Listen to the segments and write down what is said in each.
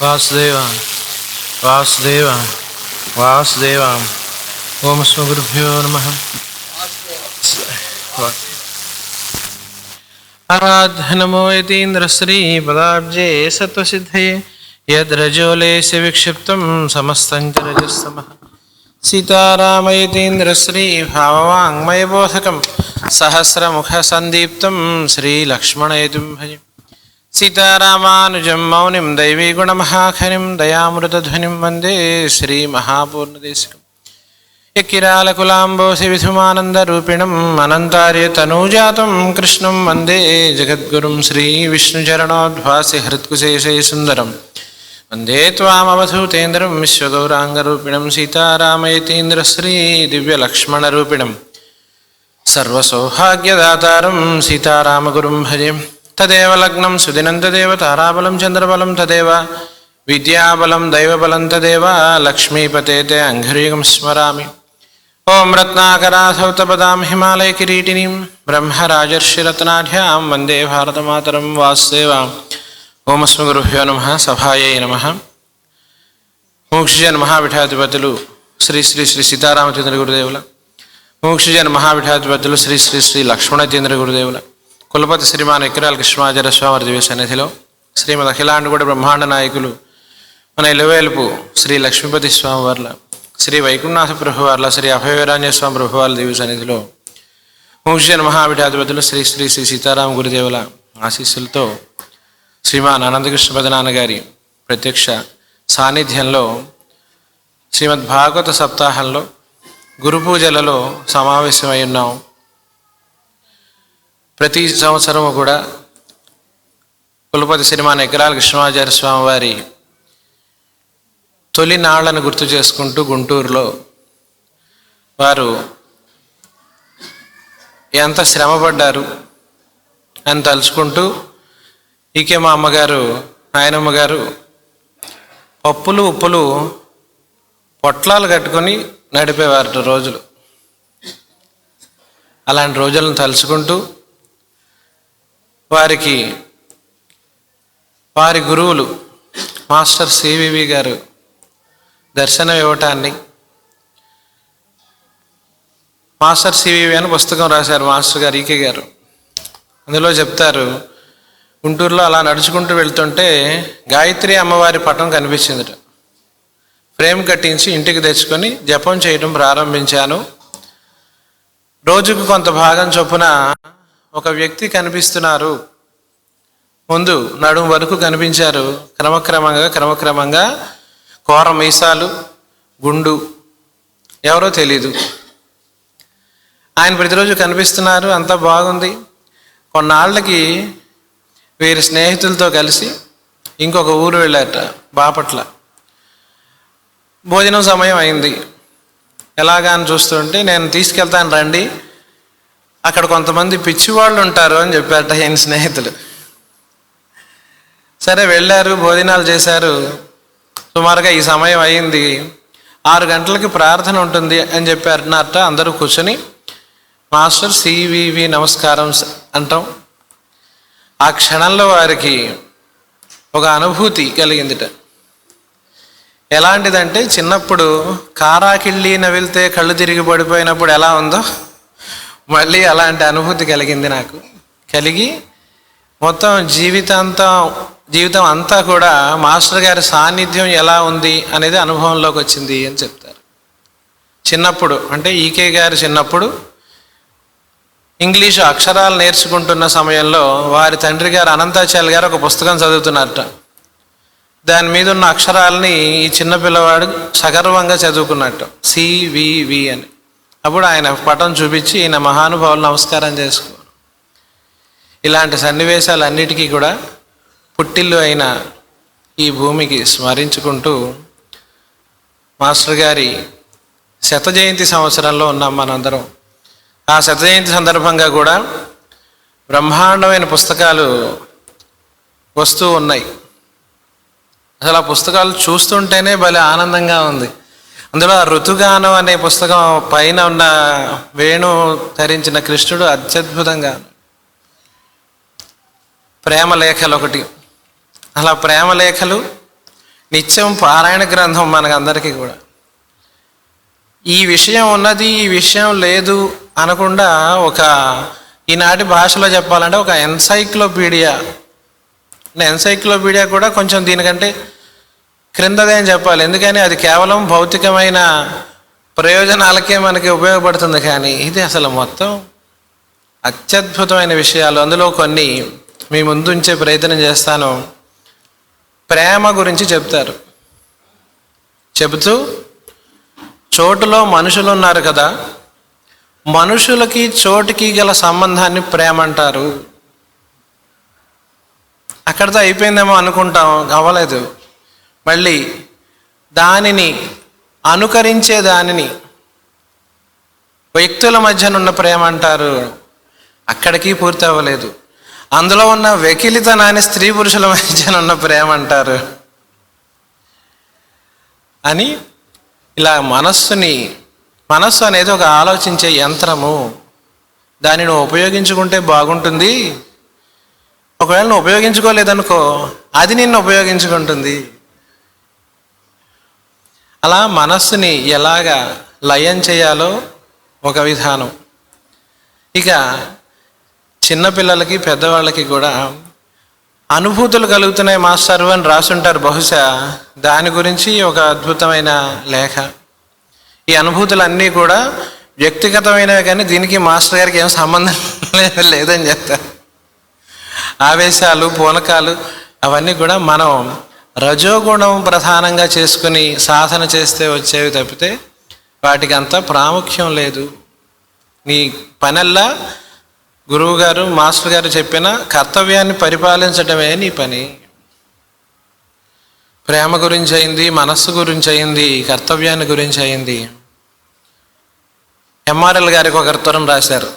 वासुदेवा वासुदेवा वासुदेवा ओम स्वगुरुभ्यो नम। आराधनमो यतीन्द्रश्रीपदाब्जे सत्त्वसिद्धये यद्रजोलेस्य विक्षिप्तं समस्तं च रजस्तमः सीतारामयतीन्द्रश्रीभाववाङ्मयबोधकं सहस्रमुखसन्दीप्तं श्रीलक्ष्मणयतुं भजे సీతారామానుజం మౌనిం దైవీగుణమహాఖనిం దయామృతధ్వనిం వందే శ్రీమహాపూర్ణదేశికం యక్కిరాలకులాంబోసి విధుమానందరూపిణం అనంతార్య తనూజాతం కృష్ణం వందే జగద్గురుం శ్రీ విష్ణుచరణోద్భాసి హృత్కుశేషే సుందరం. వందే త్వామవధూతేంద్రం విశ్వగౌరాంగరూపిణం సీతారామయతీంద్రశ్రీ దివ్యలక్ష్మణరూపిణం. సర్వసౌభాగ్యదాతారం సీతారామగురుం భజే. తదేవ లగ్నం సుదినంతదేవ తారాబలం చంద్రబలం తదేవ విద్యాబలం దైవబలం తదేవ లక్ష్మీపతే తే అంఘ్రీగం స్మరామి. ఓం రత్నాకరాధౌతపదాం హిమాలయ కిరీటినీం బ్రహ్మరాజర్షిరత్నాఢ్యాం వందే భారతమాతరం వాసుదేవాం. ఓమస్మ గురుభ్యో నమ సభాయై నమ. మోక్షజన్ మహావిఠాధిపతులు శ్రీ శ్రీ శ్రీ సీతారామచంద్ర గురుదేవుల. మోక్షజన్ మహావిఠాధిపతులు శ్రీ శ్రీ శ్రీ లక్ష్మణచంద్ర గురుదేవుల. కులపతి శ్రీమాన్ ఎక్కిరాల కృష్ణాచార్య స్వామి దివ్య సన్నిధిలో శ్రీమద్ అఖిలాండగూడ బ్రహ్మాండ నాయకులు మన ఇలవేలుపు శ్రీ లక్ష్మీపతి స్వామి వార్ల శ్రీ వైకుంఠనాథ ప్రభు వార్ల శ్రీ అభయవీరాంజ స్వామి ప్రభు వార్ల దివ్య సన్నిధిలో మోక్షజన్ మహావిఠాధిపతులు శ్రీ శ్రీ శ్రీ సీతారామ గురుదేవుల ఆశీస్సులతో శ్రీమాన్ అనంతకృష్ణ పదనాన్న గారి ప్రత్యక్ష సాన్నిధ్యంలో శ్రీమద్ భాగవత సప్తాహంలో గురు పూజలలో సమావేశమై ఉన్నాం. ప్రతి సంవత్సరము కూడా కులపతి సినిమా ఎకరాల కృష్ణమాచార్య స్వామి వారి తొలినాళ్ళను గుర్తు చేసుకుంటూ గుంటూరులో వారు ఎంత శ్రమపడ్డారు అని తలుచుకుంటూ ఈకే మా అమ్మగారు నాయనమ్మ గారు పప్పులు ఉప్పులు పొట్లాలు కట్టుకొని నడిపేవారు రోజులు. అలాంటి రోజులను తలుచుకుంటూ వారికి వారి గురువులు మాస్టర్ సివివి గారు దర్శనం ఇవ్వటాన్ని మాస్టర్ సివివి అని పుస్తకం రాశారు మాస్టర్ గారు ఈకే గారు. అందులో చెప్తారు గుంటూరులో అలా నడుచుకుంటూ వెళ్తుంటే గాయత్రి అమ్మవారి పటం కనిపించిందిట. ఫ్రేమ్ కట్టించి ఇంటికి తెచ్చుకొని జపం చేయడం ప్రారంభించాను. రోజుకు కొంత భాగం చొప్పున ఒక వ్యక్తి కనిపిస్తున్నారు. ముందు నడుము వరకు కనిపించారు. క్రమక్రమంగా క్రమక్రమంగా కోర మీసాలు గుండు ఎవరో తెలీదు. ఆయన ప్రతిరోజు కనిపిస్తున్నారు. అంతా బాగుంది. కొన్నాళ్ళకి వీరి స్నేహితులతో కలిసి ఇంకొక ఊరు వెళ్ళారట బాపట్ల. భోజనం సమయం అయింది. ఎలాగా అని చూస్తుంటే నేను తీసుకెళ్తాను రండి. అక్కడ కొంతమంది పిచ్చివాళ్ళు ఉంటారు అని చెప్పారట ఈయన స్నేహితులు. సరే వెళ్ళారు భోజనాలు చేశారు. సుమారుగా ఈ సమయం అయింది. ఆరు గంటలకి ప్రార్థన ఉంటుంది అని చెప్పారన్నట్ట అందరూ కూర్చొని. మాస్టర్ సివివి నమస్కారం అంటాం. ఆ క్షణంలో వారికి ఒక అనుభూతి కలిగిందిట. ఎలాంటిదంటే చిన్నప్పుడు కారాకిళ్ళి నవిలితే కళ్ళు తిరిగి పడిపోయినప్పుడు ఎలా ఉందో మళ్ళీ అలాంటి అనుభూతి కలిగింది నాకు. కలిగి మొత్తం జీవితాంతం జీవితం అంతా కూడా మాస్టర్ గారి సాన్నిధ్యం ఎలా ఉంది అనేది అనుభవంలోకి వచ్చింది అని చెప్తారు. చిన్నప్పుడు అంటే ఈకే గారు చిన్నప్పుడు ఇంగ్లీషు అక్షరాలు నేర్చుకుంటున్న సమయంలో వారి తండ్రి గారు అనంతాచార్య గారు ఒక పుస్తకం చదువుతున్నారట. దాని మీద ఉన్న అక్షరాలని ఈ చిన్న పిల్లవాడు సగర్వంగా చదువుకున్నట్టు. సివివి అని. అప్పుడు ఆయన పటం చూపించి ఈయన మహానుభావులు నమస్కారం చేసుకో ఇలాంటి సన్నివేశాలన్నిటికీ కూడా పుట్టిల్లు అయిన ఈ భూమికి స్మరించుకుంటూ మాస్టర్ గారి శత జయంతి సంవత్సరంలో ఉన్నాం మనందరం. ఆ శత జయంతి సందర్భంగా కూడా బ్రహ్మాండమైన పుస్తకాలు వస్తూ ఉన్నాయి. అసలు ఆ పుస్తకాలు చూస్తుంటేనే భలే ఆనందంగా ఉంది. అందులో ఋతుగానం అనే పుస్తకం పైన ఉన్న వేణు ధరించిన కృష్ణుడు అత్యద్భుతంగా. ప్రేమ లేఖలు ఒకటి. అలా ప్రేమ లేఖలు నిత్యం పారాయణ గ్రంథం మనకందరికీ కూడా. ఈ విషయం ఉన్నది ఈ విషయం లేదు అనకుండా ఒక ఈనాటి భాషలో చెప్పాలంటే ఒక ఎన్సైక్లోపీడియా. ఎన్సైక్లోపీడియా కూడా కొంచెం దీనికంటే క్రిందదే అని చెప్పాలి. ఎందుకని? అది కేవలం భౌతికమైన ప్రయోజనాలకే మనకి ఉపయోగపడుతుంది కానీ ఇది అసలు మొత్తం అత్యద్భుతమైన విషయాలు. అందులో కొన్ని మీ ముందుంచే ప్రయత్నం చేస్తాను. ప్రేమ గురించి చెప్తారు. చెబుతూ చోటులో మనుషులు ఉన్నారు కదా మనుషులకి చోటుకి గల సంబంధాన్ని ప్రేమ అంటారు. అక్కడితో అయిపోయిందేమో అనుకుంటాం. అవ్వలేదు. మళ్ళీ దానిని అనుకరించే దానిని వ్యక్తుల మధ్యనున్న ప్రేమ అంటారు. అక్కడికి పూర్తి అవ్వలేదు. అందులో ఉన్న వెకిలితనాన్ని స్త్రీ పురుషుల మధ్యనున్న ప్రేమ అంటారు. అని ఇలా మనస్సుని మనస్సు అనేది ఒక ఆలోచించే యంత్రము. దానిని ఉపయోగించుకుంటే బాగుంటుంది. ఒకవేళ నువ్వు ఉపయోగించుకోలేదనుకో అది నిన్ను ఉపయోగించుకుంటుంది. అలా మనస్సుని ఎలాగా లయం చేయాలో ఒక విధానం. ఇక చిన్నపిల్లలకి పెద్దవాళ్ళకి కూడా అనుభూతులు కలుగుతున్నాయి మాస్టర్ అని రాసుంటారు బహుశా. దాని గురించి ఒక అద్భుతమైన లేఖ. ఈ అనుభూతులన్నీ కూడా వ్యక్తిగతమైనవి కానీ దీనికి మాస్టర్ గారికి ఏం సంబంధం లేదు లేదని చెప్తారు. ఆవేశాలు పూనకాలు అవన్నీ కూడా మనం రజోగుణం ప్రధానంగా చేసుకుని సాధన చేస్తే వచ్చేవి తప్పితే వాటికి అంత ప్రాముఖ్యం లేదు. నీ పనల్లా గురువు గారు మాస్టర్ గారు చెప్పిన కర్తవ్యాన్ని పరిపాలించడమే నీ పని. ప్రేమ గురించి అయింది మనస్సు గురించి అయింది కర్తవ్యాన్ని గురించి అయింది. ఎంఆర్ఎల్ గారికి ఒక ఉత్తరం రాశారు.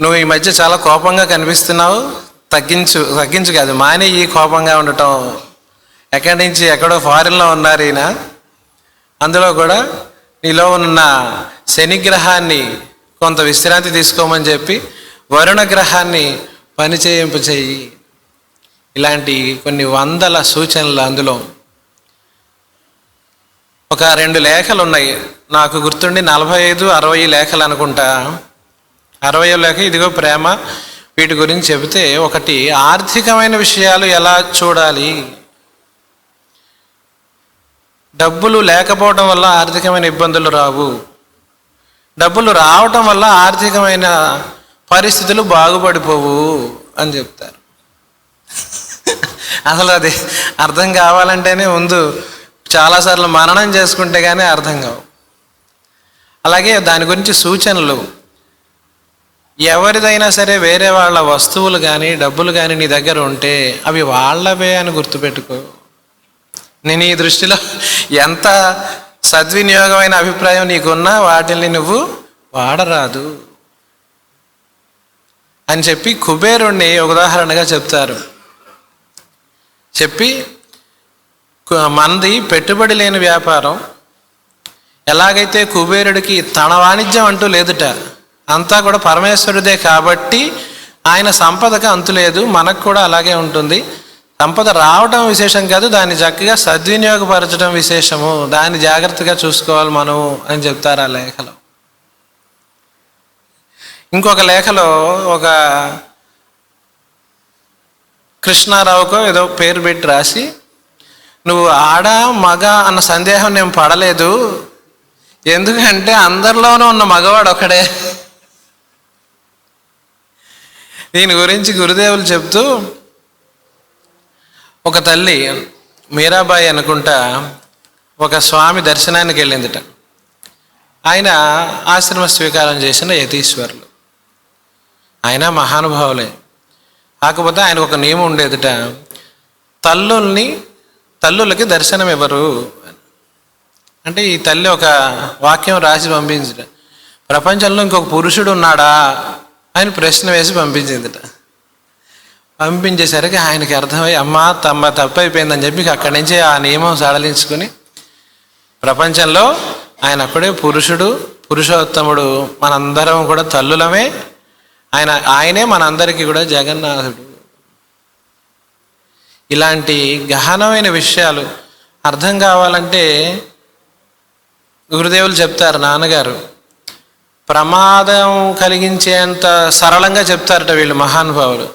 నువ్వు ఈ మధ్య చాలా కోపంగా కనిపిస్తున్నావు. తగ్గించు తగ్గించు కాదు మానే ఈ కోపంగా ఉండటం. ఎక్కడి నుంచి ఎక్కడో ఫారిన్లో ఉన్నారు ఈయన. అందులో కూడా నీలో ఉన్న శనిగ్రహాన్ని కొంత విశ్రాంతి తీసుకోమని చెప్పి వరుణ గ్రహాన్ని పనిచేయింపు చేయి ఇలాంటి కొన్ని వందల సూచనలు అందులో. ఒక రెండు లేఖలు ఉన్నాయి. నాకు గుర్తుండి నలభై ఐదు అరవై లేఖలు అనుకుంటా. అరవై లేఖ ఇదిగో ప్రేమ. వీటి గురించి చెబితే ఒకటి ఆర్థికమైన విషయాలు ఎలా చూడాలి? డబ్బులు లేకపోవడం వల్ల ఆర్థికమైన ఇబ్బందులు రావు. డబ్బులు రావటం వల్ల ఆర్థికమైన పరిస్థితులు బాగుపడిపోవు అని చెప్తారు. అసలు అది అర్థం కావాలంటేనే ముందు చాలాసార్లు మననం చేసుకుంటే కానీ అర్థం కావు. అలాగే దాని గురించి సూచనలు. ఎవరిదైనా సరే వేరే వాళ్ళ వస్తువులు కానీ డబ్బులు కానీ నీ దగ్గర ఉంటే అవి వాళ్ళవే అని గుర్తుపెట్టుకో. నేను ఈ దృష్టిలో ఎంత సద్వినియోగమైన అభిప్రాయం నీకున్నా వాటిని నువ్వు వాడరాదు. అని చెప్పి కుబేరుణ్ణి ఉదాహరణగా చెప్తారు. చెప్పి మంది పెట్టుబడి లేని వ్యాపారం ఎలాగైతే కుబేరుడికి తన వాణిజ్యం అంటూ లేదుట అంతా కూడా పరమేశ్వరుడే కాబట్టి ఆయన సంపదకు అంతు లేదు మనకు కూడా అలాగే ఉంటుంది. సంపద రావటం విశేషం కాదు దాన్ని చక్కగా సద్వినియోగపరచడం విశేషము. దాన్ని జాగ్రత్తగా చూసుకోవాలి మనం అని చెప్తారు ఆ లేఖలో. ఇంకొక లేఖలో ఒక కృష్ణారావుకో ఏదో పేరు పెట్టి రాసి నువ్వు ఆడ మగ అన్న సందేహం నేను పడలేదు. ఎందుకంటే అందరిలోనూ ఉన్న మగవాడు ఒకడే. దీని గురించి గురుదేవులు చెప్తూ ఒక తల్లి మీరాబాయి అనుకుంటా ఒక స్వామి దర్శనానికి వెళ్ళిందిట. ఆయన ఆశ్రమ స్వీకారం చేసిన యతీశ్వరులు. ఆయన మహానుభావులే. కాకపోతే ఆయన ఒక నియమం ఉండేదిట తల్లుల్ని తల్లులకి దర్శనం ఇవ్వరు. అంటే ఈ తల్లి ఒక వాక్యం రాసి పంపించట ప్రపంచంలో ఇంకొక పురుషుడు ఉన్నాడా? ఆయన ప్రశ్న వేసి పంపించిందిట. పంపించేసరికి ఆయనకి అర్థమై అమ్మ తమ్మ తప్పైపోయిందని చెప్పి అక్కడి నుంచి ఆ నియమం సడలించుకుని ప్రపంచంలో ఆయన అప్పుడే పురుషుడు పురుషోత్తముడు మనందరం కూడా తల్లులమే. ఆయన ఆయనే మనందరికీ కూడా జగన్నాథుడు. ఇలాంటి గహనమైన విషయాలు అర్థం కావాలంటే గురుదేవులు చెప్తారు నాన్నగారు. ప్రమాదం కలిగించేంత సరళంగా చెప్తారట వీళ్ళు మహానుభావులు.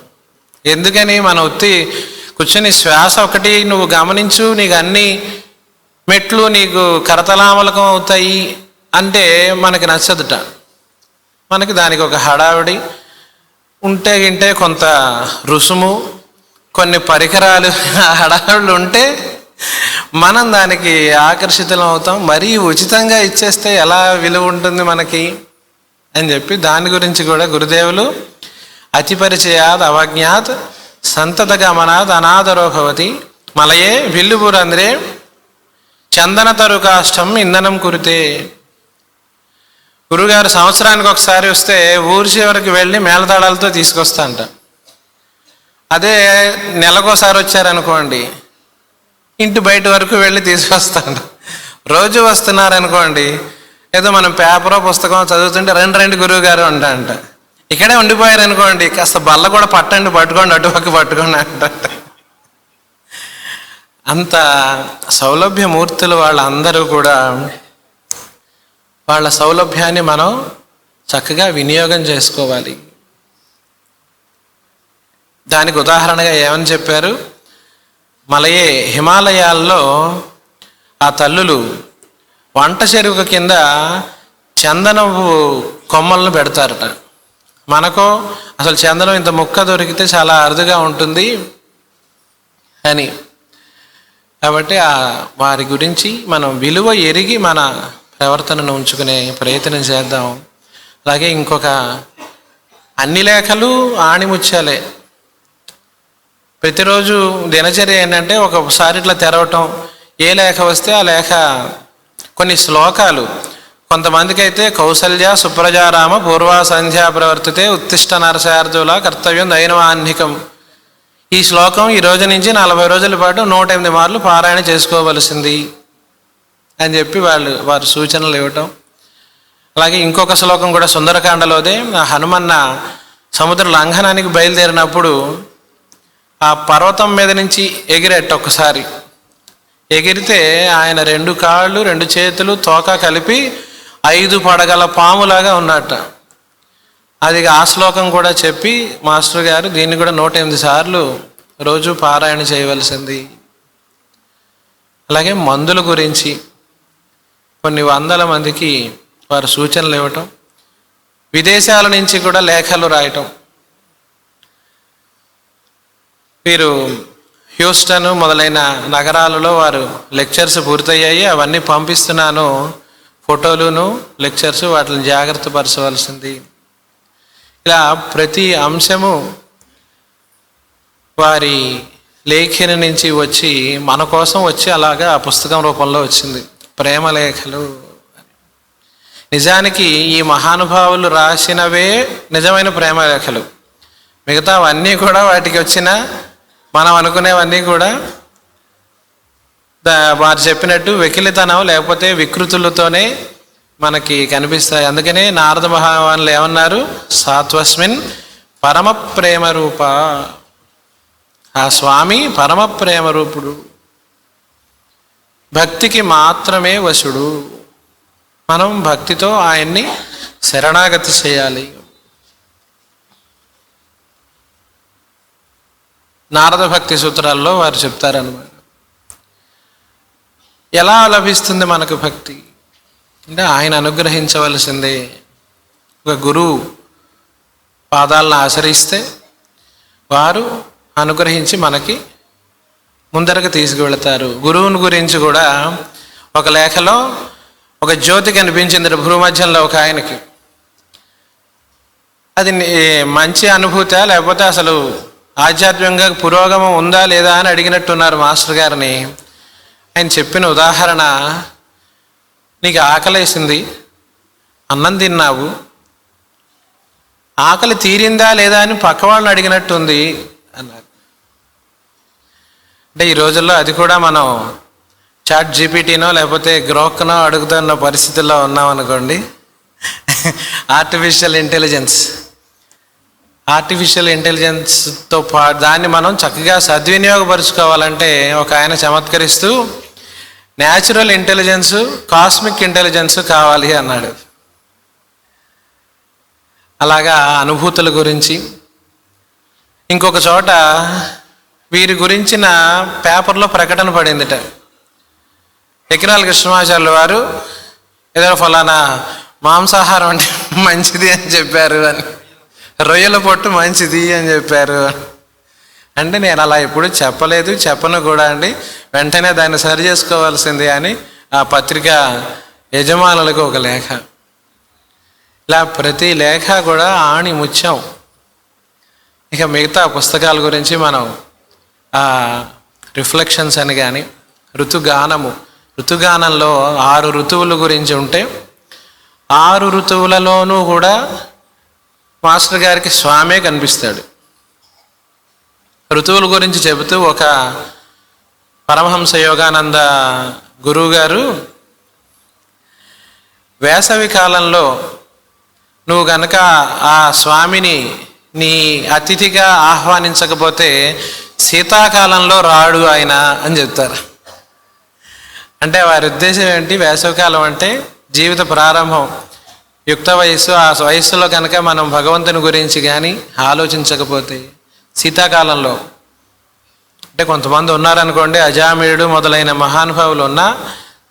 ఎందుకని మన ఉత్తి కూర్చొని శ్వాస ఒకటి నువ్వు గమనించు నీకు అన్ని మెట్లు నీకు కరతలామలకం అవుతాయి అంటే మనకి నచ్చదుట. మనకి దానికి ఒక హడావిడి ఉంటే గింటే కొంత రుసుము కొన్ని పరికరాలు హడావిడులు ఉంటే మనం దానికి ఆకర్షితులం అవుతాం. మరీ ఉచితంగా ఇచ్చేస్తే ఎలా విలువ ఉంటుంది మనకి? అని చెప్పి దాని గురించి కూడా గురుదేవులు అతిపరిచయాద్ అవజ్ఞాత్ సంతత గమనాత్ అనాదరోహవతి మలయే విల్లుబురంద్రే చందన తరుకాష్టం ఇంధనం కురితే. గురుగారు సంవత్సరానికి ఒకసారి వస్తే ఊరి చివరికి వెళ్ళి మేళతాళాలతో తీసుకొస్తాంట. అదే నెలకోసారి వచ్చారనుకోండి ఇంటి బయట వరకు వెళ్ళి తీసుకొస్తాడు రోజు వస్తున్నారనుకోండి ఏదో మనం పేపరో పుస్తకం చదువుతుంటే రెండు రెండు గురువు గారు అంట అంట ఇక్కడే ఉండిపోయారు అనుకోండి కాస్త బల్ల కూడా పట్టండి పట్టుకోండి అటుపక్క పట్టుకోండి అంట. అంత సౌలభ్యమూర్తులు వాళ్ళందరూ కూడా వాళ్ళ సౌలభ్యాన్ని మనం చక్కగా వినియోగం చేసుకోవాలి. దానికి ఉదాహరణగా ఏమని చెప్పారు? మలయే హిమాలయాల్లో ఆ తల్లులు వంట చెరుకు కింద చందనపు కొమ్మలను పెడతారట. మనకో అసలు చందనం ఇంత ముక్క దొరికితే చాలా అరుదుగా ఉంటుంది అని. కాబట్టి ఆ వారి గురించి మనం విలువ ఎరిగి మన ప్రవర్తనను ఉంచుకునే ప్రయత్నం చేద్దాం. అలాగే ఇంకొక అన్ని లేఖలు ఆణిముచ్చాలే ప్రతిరోజు దినచర్య ఏంటంటే ఒకసారి ఇట్లా తెరవటం ఏ లేఖ వస్తే ఆ లేఖ కొన్ని శ్లోకాలు. కొంతమందికి అయితే కౌసల్య సుప్రజారామ పూర్వ సంధ్యా ప్రవర్తితే ఉత్తిష్ట నరసార్జుల కర్తవ్యం దైనవాహ్నికం ఈ శ్లోకం ఈ రోజు నుంచి నలభై రోజుల పాటు నూట ఎనిమిది మార్లు పారాయణ చేసుకోవలసింది అని చెప్పి వాళ్ళు వారు సూచనలు ఇవ్వటం. అలాగే ఇంకొక శ్లోకం కూడా సుందరకాండలోదే. హనుమన్న సముద్ర లంఘనానికి బయలుదేరినప్పుడు ఆ పర్వతం మీద నుంచి ఎగిరేట ఒకసారి. ఎగిరితే ఆయన రెండు కాళ్ళు రెండు చేతులు తోక కలిపి ఐదు పడగల పాములాగా ఉన్నట్ట అది ఆ శ్లోకం కూడా చెప్పి మాస్టర్ గారు దీన్ని కూడా నూట ఎనిమిది సార్లు రోజు పారాయణ చేయవలసింది. అలాగే మందుల గురించి కొన్ని వందల మందికి వారు సూచనలు ఇవ్వటం విదేశాల నుంచి కూడా లేఖలు రాయటం. వీరు హ్యూస్టన్ మొదలైన నగరాలలో వారు లెక్చర్స్ పూర్తయ్యాయి. అవన్నీ పంపిస్తున్నాను. ఫోటోలును లెక్చర్స్ వాటిని జాగ్రత్త పరచవలసింది ఇలా ప్రతి అంశము వారి లేఖని నుంచి వచ్చి మన కోసం వచ్చి అలాగా ఆ పుస్తకం రూపంలో వచ్చింది. ప్రేమ లేఖలు. నిజానికి ఈ మహానుభావులు రాసినవే నిజమైన ప్రేమ లేఖలు. మిగతావన్నీ కూడా వాటికి వచ్చిన మనం అనుకునేవన్నీ కూడా వారు చెప్పినట్టు వెకిలితనం లేకపోతే వికృతులతోనే మనకి కనిపిస్తాయి. అందుకనే నారద మహావానులు ఏమన్నారు? సాత్వస్మిన్ పరమ ప్రేమ రూప ఆ స్వామి పరమ ప్రేమ రూపుడు భక్తికి మాత్రమే వశుడు. మనం భక్తితో ఆయన్ని శరణాగతి చేయాలి. నారద భక్తి సూత్రాల్లో వారు చెప్తారనమాట ఎలా లభిస్తుంది మనకు భక్తి? అంటే ఆయన అనుగ్రహించవలసిందే. ఒక గురువు పాదాలను ఆశ్రయిస్తే వారు అనుగ్రహించి మనకి ముందరకు తీసుకువెళతారు. గురువుని గురించి కూడా ఒక లేఖలో ఒక జ్యోతి కనిపించింది భూమధ్యంలో ఒక ఆయనకి. అది మంచి అనుభూత? లేకపోతే అసలు ఆధ్యాత్మికంగా పురోగమం ఉందా లేదా అని అడిగినట్టున్నారు మాస్టర్ గారిని. ఆయన చెప్పిన ఉదాహరణ నీకు ఆకలేసింది? అన్నం తిన్నావు? ఆకలి తీరిందా లేదా అని పక్క వాళ్ళని అడిగినట్టుంది అన్నారు. అంటే ఈ రోజుల్లో అది కూడా మనం చాట్ జీపీటీనో లేకపోతే గ్రోక్నో అడుగుతున్న పరిస్థితుల్లో ఉన్నాం అనుకోండి ఆర్టిఫిషియల్ ఇంటెలిజెన్స్ ఆర్టిఫిషియల్ ఇంటెలిజెన్స్తో పా దాన్ని మనం చక్కగా సద్వినియోగపరుచుకోవాలంటే ఒక ఆయన చమత్కరిస్తూ న్యాచురల్ ఇంటెలిజెన్స్ కాస్మిక్ ఇంటెలిజెన్స్ కావాలి అన్నాడు. అలాగా అనుభూతుల గురించి. ఇంకొక చోట వీరి గురించిన పేపర్లో ప్రకటన పడిందిట. ఎకినాల కృష్ణమాచార్యుల వారు ఏదో ఫలానా మాంసాహారం అంటే మంచిది అని చెప్పారు అని. రొయ్యల పొట్టు మంచిది అని చెప్పారు. అంటే నేను అలా ఎప్పుడు చెప్పలేదు. చెప్పను కూడా అండి. వెంటనే దాన్ని సరి చేసుకోవాల్సింది అని ఆ పత్రిక యజమానులకు ఒక లేఖ. ఇలా ప్రతి లేఖ కూడా ఆణి ముత్యం. ఇక మిగతా పుస్తకాల గురించి మనం రిఫ్లెక్షన్స్ అని కానీ ఋతుగానము. ఋతుగానంలో ఆరు ఋతువుల గురించి ఉంటే ఆరు ఋతువులలోనూ కూడా మాస్టర్ గారికి స్వామే కనిపిస్తాడు. ఋతువుల గురించి చెబుతూ ఒక పరమహంస యోగానంద గురువు గారు వేసవి కాలంలో నువ్వు గనక ఆ స్వామిని నీ అతిథిగా ఆహ్వానించకపోతే శీతాకాలంలో రాడు ఆయన అని చెప్తారు. అంటే వారి ఉద్దేశం ఏంటి? వేసవికాలం అంటే జీవిత ప్రారంభం. యుక్త వయస్సు ఆ వయస్సులో కనుక మనం భగవంతుని గురించి కానీ ఆలోచించకపోతే శీతాకాలంలో అంటే కొంతమంది ఉన్నారనుకోండి అజామీయుడు మొదలైన మహానుభావులు ఉన్న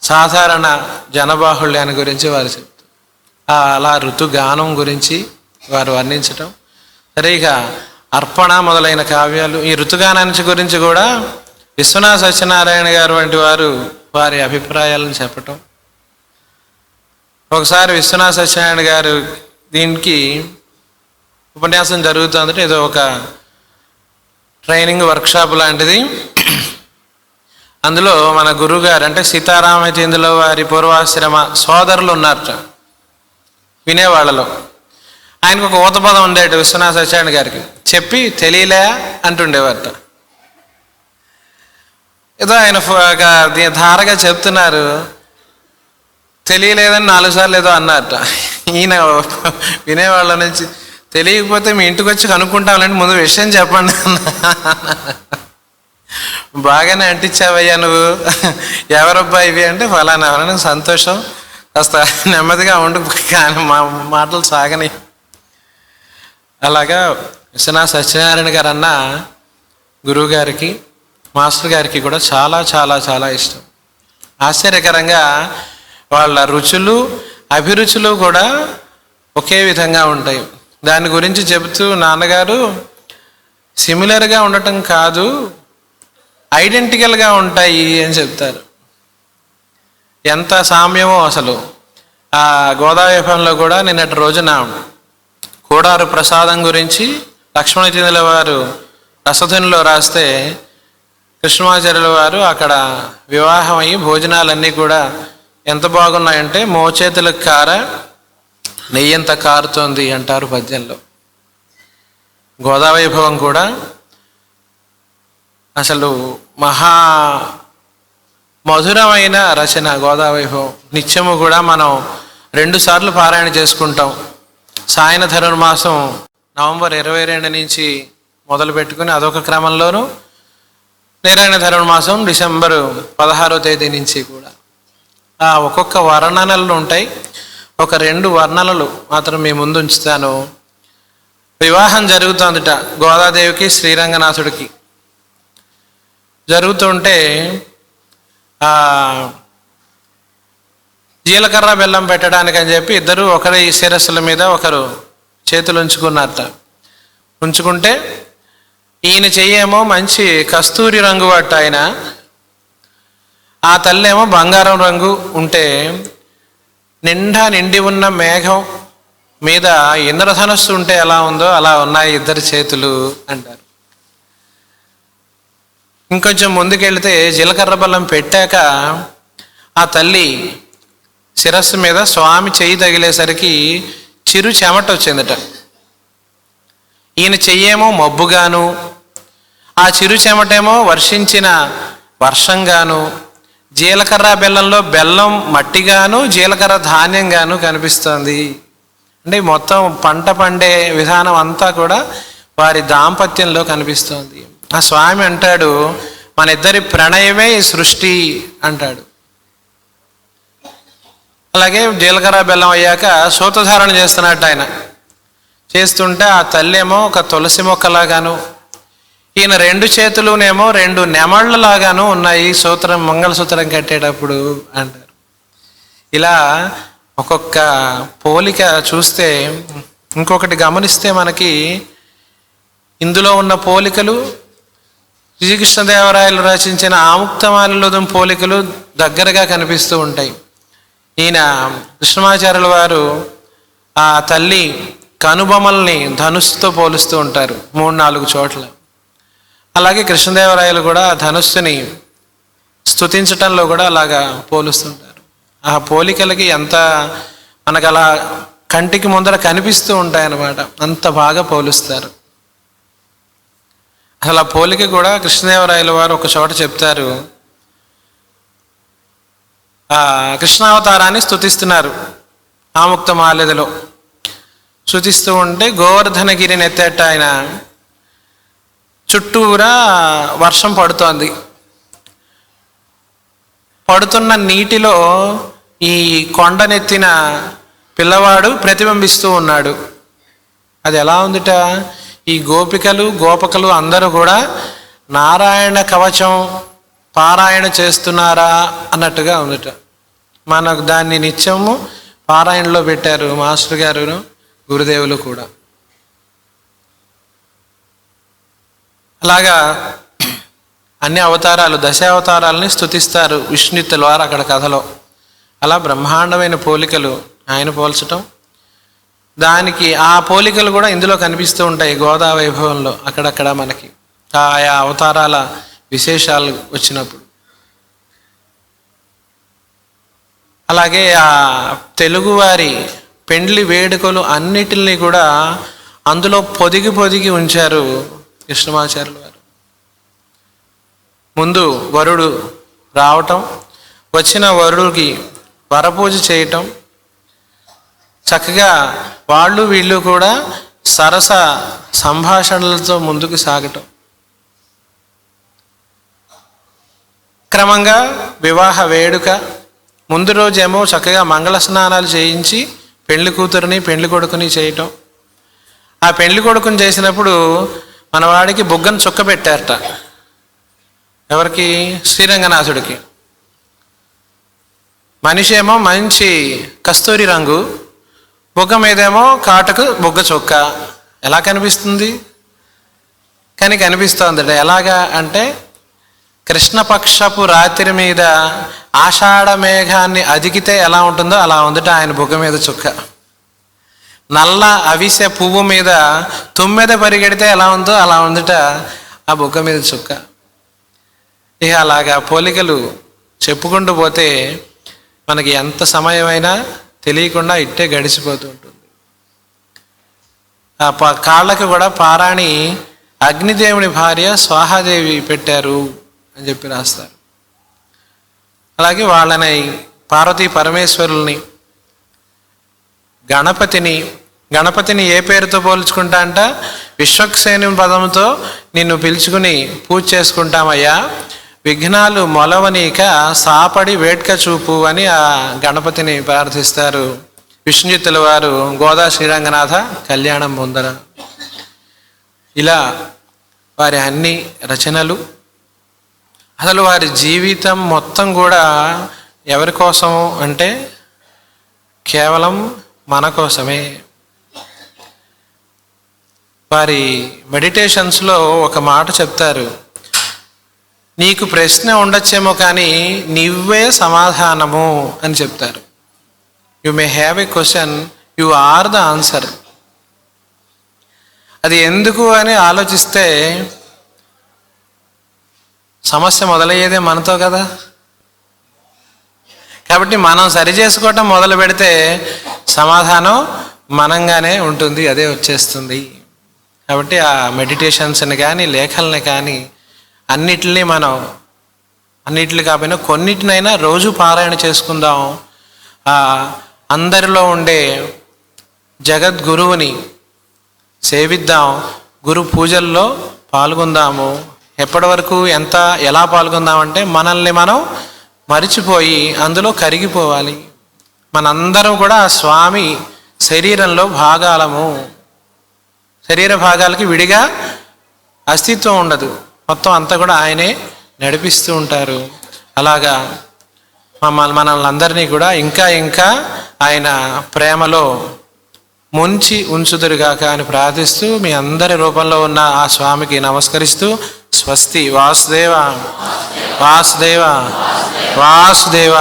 సాధారణ జనబాహుళ్యాన్ని గురించి వారు చెప్తారు అలా ఋతుగానం గురించి వారు వర్ణించటం. సరిగా అర్పణ మొదలైన కావ్యాలు ఈ ఋతుగానాన్ని గురించి కూడా విశ్వనాథ సత్యనారాయణ గారు వంటి వారు వారి అభిప్రాయాలను చెప్పటం. ఒకసారి విశ్వనాథ సత్యనారాయణ గారు దీనికి ఉపన్యాసం జరుగుతుందంటే ఏదో ఒక ట్రైనింగ్ వర్క్షాప్ లాంటిది. అందులో మన గురుగారు అంటే సీతారామచంద్రుల వారి పూర్వాశ్రమ సోదరులు ఉన్నారట వినేవాళ్ళలో. ఆయనకు ఒక ఊతపదం ఉండేట విశ్వనాథ సత్యనారాయణ గారికి. చెప్పి తెలియలే అంటుండేవారట. ఏదో ఆయన ఒక ధారగా చెప్తున్నారు. తెలియలేదని నాలుగు సార్లు ఏదో అన్నారట ఈయన వినేవాళ్ళ నుంచి తెలియకపోతే మీ ఇంటికి వచ్చి కనుక్కుంటామంటే ముందు విషయం చెప్పండి అన్న. బాగానే అంటించావయ్యా నువ్వు. ఎవరబ్బా ఇవి అంటే ఫలానా ఎవరైనా సంతోషం. కాస్త నెమ్మదిగా ఉండు కానీ మా మాటలు సాగని. అలాగా విశ్వనాథ సత్యనారాయణ గారు అన్న గురువు గారికి మాస్టర్ గారికి కూడా చాలా చాలా చాలా ఇష్టం. ఆశ్చర్యకరంగా వాళ్ళ రుచులు అభిరుచులు కూడా ఒకే విధంగా ఉంటాయి. దాని గురించి చెబుతూ నాన్నగారు సిమిలర్గా ఉండటం కాదు ఐడెంటికల్గా ఉంటాయి అని చెప్తారు. ఎంత సామ్యమో అసలు. ఆ గోదావరిలో కూడా నిన్నటి రోజున కోడారు ప్రసాదం గురించి లక్ష్మణచంద్రుల వారు రసధునిలో రాస్తే కృష్ణమాచార్యుల వారు అక్కడ వివాహం అయ్యి భోజనాలన్నీ కూడా ఎంత బాగున్నాయంటే మోచేతులకు కార నెయ్యంత కారుతోంది అంటారు పద్యంలో. గోదావైభవం కూడా అసలు మహా మధురమైన రచన గోదావైభవం. నిత్యము కూడా మనం రెండు సార్లు పారాయణ చేసుకుంటాం. సాయన ధనుర్మాసం నవంబర్ ఇరవై రెండు నుంచి మొదలు పెట్టుకుని అదొక క్రమంలోనూ నారాయణ ధనుర్మాసం డిసెంబరు పదహారో తేదీ నుంచి కూడా. ఆ ఒక్కొక్క వర్ణనలు ఉంటాయి. ఒక రెండు వర్ణనలు మాత్రం మీ ముందు ఉంచుతాను. వివాహం జరుగుతుందిట గోదాదేవికి శ్రీరంగనాథుడికి. జరుగుతుంటే జీలకర్ర బెల్లం పెట్టడానికి అని చెప్పి ఇద్దరు ఒకరి శిరస్సుల మీద ఒకరు చేతులు ఉంచుకున్నారట. ఉంచుకుంటే ఈయన చెయ్యేమో మంచి కస్తూరి రంగు అట్ట ఆయన. ఆ తల్లేమో బంగారం రంగు ఉంటే నిండా నిండి ఉన్న మేఘం మీద ఇంద్రధనస్సు ఉంటే ఎలా ఉందో అలా ఉన్నాయి ఇద్దరు చేతులు అంటారు. ఇంకొంచెం ముందుకెళ్తే జీలకర్ర బలం పెట్టాక ఆ తల్లి శిరస్సు మీద స్వామి చెయ్యి తగిలేసరికి చిరు చెమట వచ్చిందట. ఈయన చెయ్యేమో మబ్బుగాను ఆ చిరు చెమటేమో వర్షించిన వర్షంగాను జీలకర్ర బెల్లంలో బెల్లం మట్టిగాను జీలకర్ర ధాన్యంగాను కనిపిస్తోంది. అంటే మొత్తం పంట పండే విధానం అంతా కూడా వారి దాంపత్యంలో కనిపిస్తోంది. ఆ స్వామి అంటాడు మన ఇద్దరి ప్రణయమే సృష్టి అంటాడు. అలాగే జీలకర్ర బెల్లం అయ్యాక సూతధారణ చేస్తున్నట్టు ఆయన. చేస్తుంటే ఆ తల్లేమో ఒక తులసి మొక్కలాగాను ఈయన రెండు చేతులునేమో రెండు నెమళ్ళలాగాను ఉన్నాయి. సూత్రం మంగళసూత్రం కట్టేటప్పుడు అంటారు. ఇలా ఒక్కొక్క పోలిక చూస్తే ఇంకొకటి గమనిస్తే మనకి ఇందులో ఉన్న పోలికలు శ్రీకృష్ణదేవరాయలు రచించిన ఆముక్తమాలలోదం పోలికలు దగ్గరగా కనిపిస్తూ ఉంటాయి. ఈయన కృష్ణమాచార్యుల వారు ఆ తల్లి కనుబొమల్ని ధనుస్సుతో పోలుస్తూ ఉంటారు. మూడు నాలుగు చోట్ల. అలాగే కృష్ణదేవరాయలు కూడా ధనుస్సుని స్తుతించటంలో కూడా అలాగా పోలుస్తుంటారు. ఆ పోలికలకి ఎంత మనకు అలా కంటికి ముందర కనిపిస్తూ ఉంటాయన్నమాట. అంత బాగా పోలుస్తారు. అసలు ఆ పోలిక కూడా కృష్ణదేవరాయల వారు ఒక చోట చెప్తారు. ఆ కృష్ణావతారాన్ని స్తుతిస్తున్నారు ఆముక్త మాల్యదలో. స్తుతిస్తూ ఉంటే గోవర్ధనగిరిని ఎత్తేట ఆయన చుట్టూరా వర్షం పడుతోంది. పడుతున్న నీటిలో ఈ కొండనెత్తిన పిల్లవాడు ప్రతిబింబిస్తూ ఉన్నాడు. అది ఎలా ఉందిట? ఈ గోపికలు గోపకలు అందరూ కూడా నారాయణ కవచం పారాయణ చేస్తున్నారా అన్నట్టుగా ఉందిట. మనకు దాన్ని నిత్యము పారాయణలో పెట్టారు మాస్టర్ గారును గురుదేవులు కూడా. అలాగా అన్ని అవతారాలు దశావతారాలని స్థుతిస్తారు విష్ణుత్తుల వారు అక్కడ కథలో. అలా బ్రహ్మాండమైన పోలికలు ఆయన పోల్చటం. దానికి ఆ పోలికలు కూడా ఇందులో కనిపిస్తూ ఉంటాయి గోదా వైభవంలో అక్కడక్కడ మనకి. ఆయా అవతారాల విశేషాలు వచ్చినప్పుడు. అలాగే ఆ తెలుగువారి పెండ్లి వేడుకలు అన్నిటిని కూడా అందులో పొదిగి పొదిగి ఉంచారు కృష్ణమాచార్యుల వారు ముందు వరుడు రావటం వచ్చిన వరుడికి వరపూజ చేయటం చక్కగా వాళ్ళు వీళ్ళు కూడా సరస సంభాషణలతో ముందుకు సాగటం. క్రమంగా వివాహ వేడుక ముందు రోజేమో చక్కగా మంగళ స్నానాలు చేయించి పెళ్ళి కూతురిని పెళ్ళి కొడుకుని చేయటం. ఆ పెళ్ళి కొడుకుని చేసినప్పుడు మనవాడికి బుగ్గను చుక్క పెట్టారట. ఎవరికి? శ్రీరంగనాథుడికి. మనిషి ఏమో మంచి కస్తూరి రంగు బుగ్గ మీదేమో కాటకు బుగ్గ చొక్క. ఎలా కనిపిస్తుంది? కానీ కనిపిస్తోందట. ఎలాగా అంటే కృష్ణపక్షపు రాత్రి మీద ఆషాఢ మేఘాన్ని అదికితే ఎలా ఉంటుందో అలా ఉందట ఆయన బుగ్గ మీద చుక్క. నల్ల అవిసె పువ్వు మీద తుమ్మెద పరిగెడితే ఎలా ఉందో అలా ఉందట ఆ బుగ్గ మీద చుక్క. ఇక అలాగా పోలికలు చెప్పుకుంటూ పోతే మనకి ఎంత సమయమైనా తెలియకుండా ఇట్టే గడిచిపోతూ ఉంటుంది. ఆ ప కాళ్ళకి కూడా పారాణి అగ్నిదేవుని భార్య స్వాహాదేవి పెట్టారు అని చెప్పి రాస్తారు. అలాగే వాళ్ళని పార్వతీ పరమేశ్వరుల్ని గణపతిని గణపతిని ఏ పేరుతో పోల్చుకుంటా అంట? విశ్వక్సేని పదంతో నిన్ను పిలుచుకుని పూజ చేసుకుంటామయ్యా. విఘ్నాలు మొలవనీక సాపడి వేట్క చూపు అని ఆ గణపతిని ప్రార్థిస్తారు. విష్ణుజిత్తుల వారు గోదా శ్రీరంగనాథ కళ్యాణం ముందర ఇలా వారి అన్ని రచనలు అసలు వారి జీవితం మొత్తం కూడా ఎవరి కోసం అంటే కేవలం మన కోసమే. వారి మెడిటేషన్స్లో ఒక మాట చెప్తారు. నీకు ప్రశ్న ఉండొచ్చేమో కానీ నువ్వే సమాధానము అని చెప్తారు. You may have a question you are the answer అది ఎందుకు అని ఆలోచిస్తే సమస్య మొదలయ్యేదే మనతో కదా? కాబట్టి మనం సరి చేసుకోవటం మొదలు పెడితే సమాధానం మనంగానే ఉంటుంది అదే వచ్చేస్తుంది. కాబట్టి ఆ మెడిటేషన్స్ని కానీ లేఖల్ని కానీ అన్నిటిని మనం అన్నిటిని కాకపోయినా కొన్నిటినైనా రోజు పారాయణ చేసుకుందాం. ఆ అందరిలో ఉండే జగద్గురువుని సేవిద్దాం. గురు పూజల్లో పాల్గొందాము. ఎప్పటి వరకు ఎంత ఎలా పాల్గొందామంటే మనల్ని మనం మరిచిపోయి అందులో కరిగిపోవాలి. మనందరం కూడా ఆ స్వామి శరీరంలో భాగాలము. శరీర భాగాలకి విడిగా అస్తిత్వం ఉండదు. మొత్తం అంతా కూడా ఆయనే నడిపిస్తూ ఉంటారు. అలాగా మమ్మల్ని మనల్ని అందరినీ కూడా ఇంకా ఇంకా ఆయన ప్రేమలో ముంచి ఉంచుదురుగాక అని ప్రార్థిస్తూ మీ అందరి రూపంలో ఉన్న ఆ స్వామికి నమస్కరిస్తూ స్వస్తి వాసుదేవ వాసుదేవ వాసుదేవ